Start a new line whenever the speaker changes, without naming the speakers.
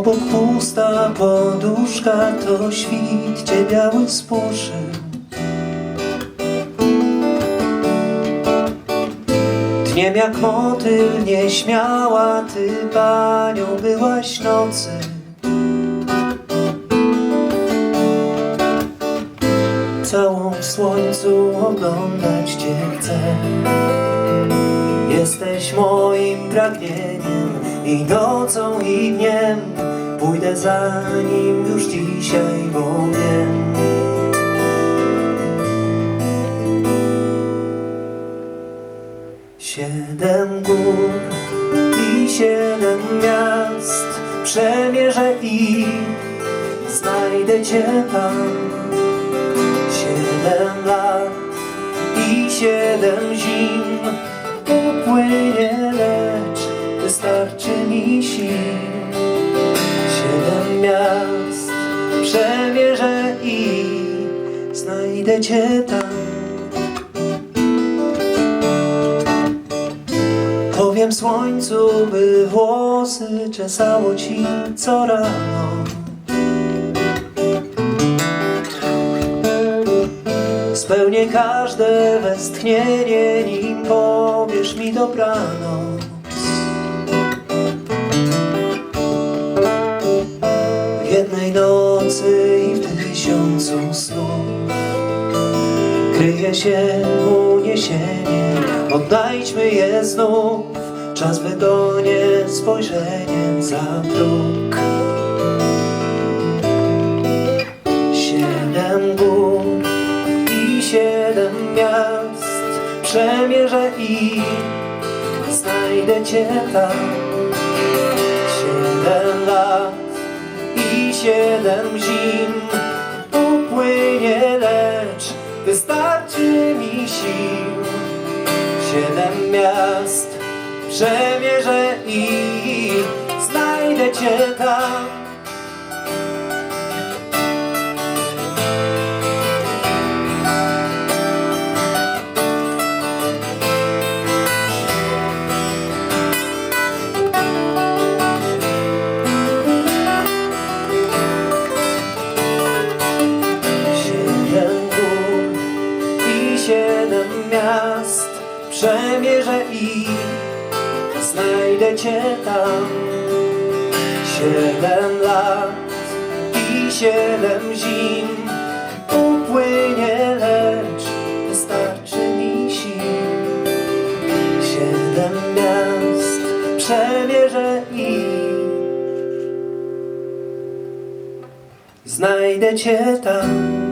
Twa poduszka to świt Cię biały spuszy. Dniem jak motyl nieśmiała Ty panią byłaś nocy. Całą w słońcu oglądać Cię chcę Jesteś moim pragnieniem I nocą i dniem. Pójdę za nim już dzisiaj, bo wiem. Siedem gór i siedem miast Przemierzę i znajdę Cię tam. Siedem lat i siedem zim upłynie, lecz wystarczy mi sił. Siedem miast przemierzę i znajdę Cię tam. Powiem słońcu, by włosy czesało Ci co rano. Spełnię każde westchnienie, nim powiesz mi dobranoc. W jednej nocy i w tysiącu snów kryje się uniesienie. Odnajdźmy je znów, czas wygonie spojrzeniem za próg. Miast przemierzę i znajdę Cię tam. Siedem lat i siedem zim upłynie, lecz wystarczy mi sił. Siedem miast przemierzę i znajdę Cię tam. Przemierzę i znajdę Cię tam. Siedem lat i siedem zim. Upłynie, lecz wystarczy mi sił. Siedem miast przemierzę i Znajdę Cię tam